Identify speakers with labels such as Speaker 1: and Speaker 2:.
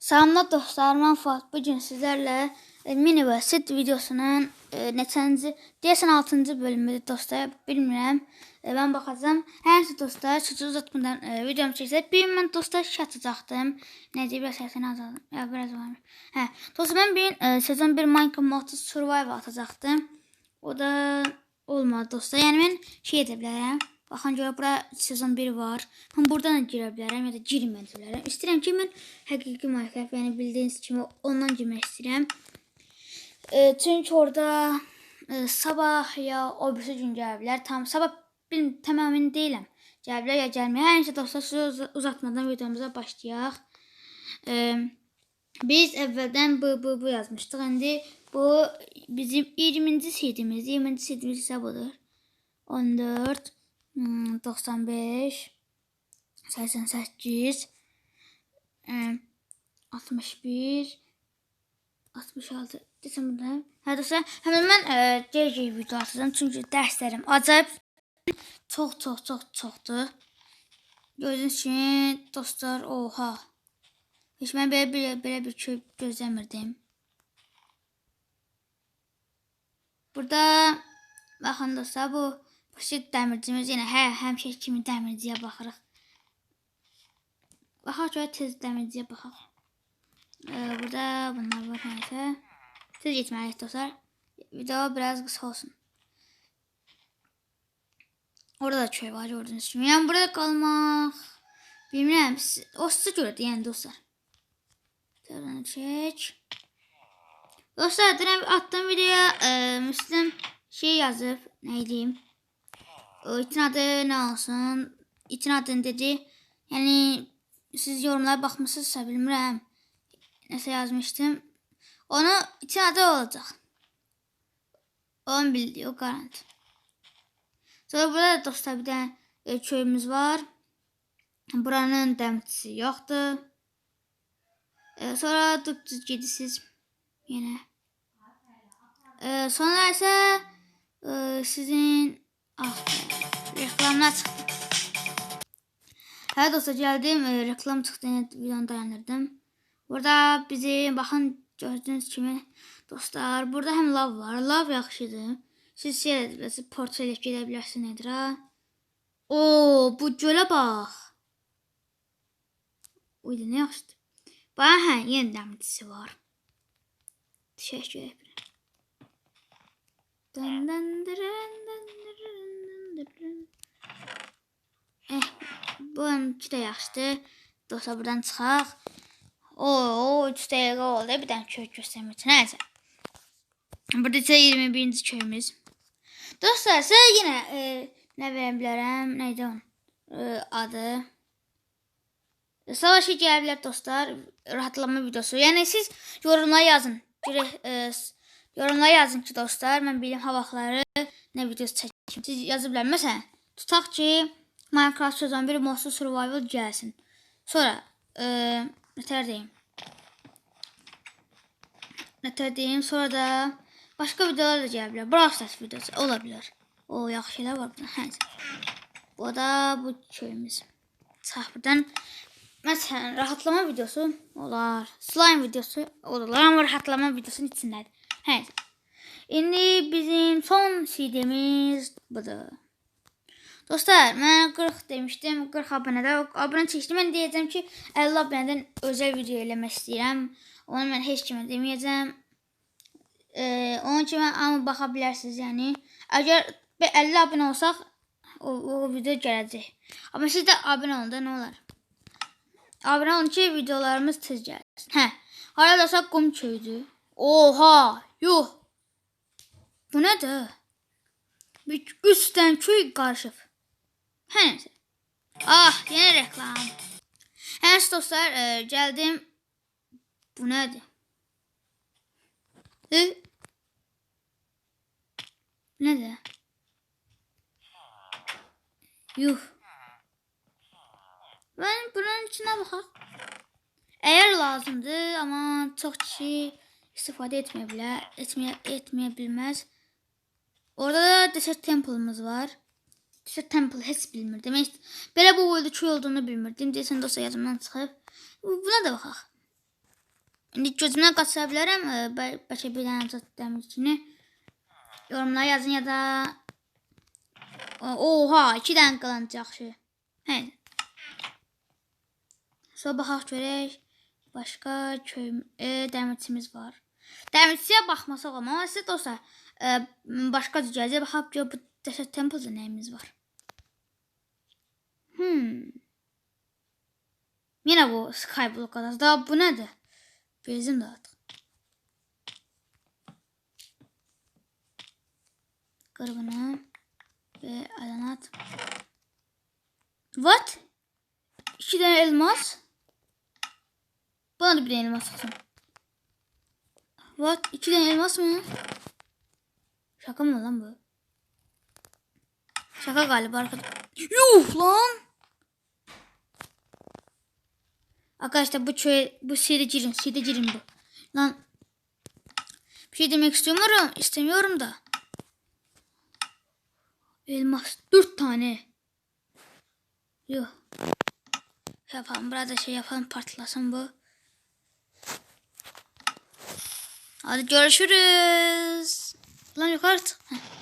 Speaker 1: Salamlar dostlar, mən Fuat. Bu gün sizlərlə e, mini və videosunun e, neçənci, deyəsən 6-cı bölümüdür dostlar. Bilmirəm. E, mən baxacağam. Hər hansı dostlar, sizi uzatmadan e, videomu çəksə, bir gün mən dostlar iş atacaqdım. Nə deyib səsini azaldım. Ya biraz var. Hə, dostlar mən bir e, sezon 1 Minecraft Multi Survival atacaqdım. O da olmadı dostlar. Yəni mən şey edə bilərəm. Baxın görə bura sezon 1 var. Mən buradan da girə bilərəm ya da girməyə bilərəm. İstəyirəm ki, mən həqiqi Minecraft, yəni bildiyiniz kimi ondan girmək istəyirəm. E, çünki orada e, sabah ya o birisi gün gələ bilər. Tam sabah bilm tamamilə deyiləm. Gələ bilər ya gəlməyə. Hər nəysə dostlar, sizi uz- uzatmadan videomuza başlayaq. E, biz əvvəldən bu bu bu yazmışdıq. İndi bu bizim 20-ci sidimiz, 20-ci sidimiz isə budur. 14 hmm, 95 88 em, 61 66 desem burada. Hə dostlar, həmin mən e, JJ video atacağam çünki dərslərim acayip çox çox çox çoxdur. Gördüyünüz kimi dostlar, oha. Heç mən belə belə, belə bir köy gözləmirdim. Burada baxın dostlar, bu basit dəmircimiz yenə hə, həmişə kimi dəmirciyə baxırıq. Baxaq görə tez dəmirciyə baxaq. Ee, burada bunlar var nəysə. Tez getməliyik dostlar. Video biraz qısa olsun. Orada da köy var gördüğünüz kimi. Yəni burada qalmaq bilmirəm. O sizə görədir yəni dostlar. Buradan çək. Dostlar dünən attığım videoya e, Müslüm şey yazıb, nə deyim? O itin adı nə olsun? İtin adını dedi. Yəni siz yorumlara baxmısınızsa bilmirəm. Nəsə yazmışdım. Onu itin adı olacaq. Onun bildiyi o garanti. Sonra burada da dostlar bir dənə köyümüz var. Buranın dəmçisi yoxdur. E, sonra dupduz gedirsiniz yenə. E, sonra isə e, sizin çıxdı. Hə dostlar gəldim, e, reklam çıxdı, yəni videonu dayandırdım. Burada bizi baxın gördüyünüz kimi dostlar, burada həm lav var. Lav yaxşıdır. Siz şey edirsiniz, portfel gedə bilərsiniz nedir ha? Oo, bu gölə bax. Uydu nə yaxşıdır. Bax hə, yenə dəmçisi var. Təşəkkür edirəm. Dın dın dırın dın dırın dın dırın. Eh, bununki də yaxşıdır. Dostlar buradan çıxaq. Oo, 3 dəqiqə oldu. Bir dənə köy göstərmək üçün. Nəysə. Burada isə 21-ci köyümüz. Dostlar, sizə yenə e, nə verə bilərəm? Nə idi onun e, adı? Savaşı gələ bilər dostlar. Rahatlama videosu. Yəni siz yorumlara yazın. Görək, e, yorumlara yazın ki dostlar, mən bilim ha vaxtları nə videosu çəkim. Siz yazı bilər. Məsələn, tutaq ki Minecraft sezon 1 Monster Survival gəlsin. Sonra e, nətər deyim? Nətər deyim? Sonra da başqa videolar da gələ bilər. Brawl Stars videosu ola bilər. O yaxşı şeylər var burada. Bu da bu köyümüz. Buradan. Məsələn, rahatlama videosu olar. Slime videosu olar. Amma rahatlama videosunun içindədir. Hə. İndi bizim son CD-miz budur. Dostlar, mən 40 demişdim, 40 abunədə abunə çəkdim. Mən deyəcəm ki, 50 abunədən özəl video eləmək istəyirəm. Onu mən heç kimə deməyəcəm. Ee, onun mən amma baxa bilərsiniz, yəni. Əgər bir 50 abunə olsaq, o, o video gələcək. Amma siz də abunə olun da nə olar? Abunə olun ki, videolarımız tez gəlsin. Hə. Harada qum köydü. Oha! Yuh! Bu nədir? Bir üstdən köy qarışıb. Hə nəysə. Ah, yenə reklam. Hə nəysə dostlar, e, gəldim. Bu nədir? E? Nədir? Yuh. Ben bunun içine baxaq. Eğer lazımdır, amma çox kişi istifadə etməyə bilər, etməyə etməyə bilməz. Orada da Desert Temple'ımız var. Desert Temple heç bilmirdim. Heç belə bu oyunda köy olduğunu bilmirdim. Deyəsən dostlar yadımdan çıxıb. Buna da baxaq. İndi gözümdən qaça bilərəm. e, bə- Bəlkə bir dənə zət dəmir içini. Yorumlara yazın ya da Oha, 2 dənə qılınc yaxşı. Hə. Sonra baxaq görək. Başqa köy e, dəmirçimiz var. Dəmirçiyə baxmasaq olmaz. Amma siz dostlar, e, başqa düzəlcə baxaq gör dəşət templedə nəyimiz var. Hmm. Yine bu Skyblock kadar. Daha bu nedir? Benzin dağıttık. Kırgını ve alanat. What? İki tane elmas. Bana da bir tane elmas atın. What? İki tane elmas mı? Şaka mı lan bu? Şaka galiba arkadaşlar. Yuh lan! Arkadaşlar bu köy bu seri girin bu. Lan bir şey demek istemiyorum, istemiyorum da. Elmas dört tane. Yok. Yapalım burada şey yapalım patlasın bu. Hadi görüşürüz. Lan yukarı çık. Heh.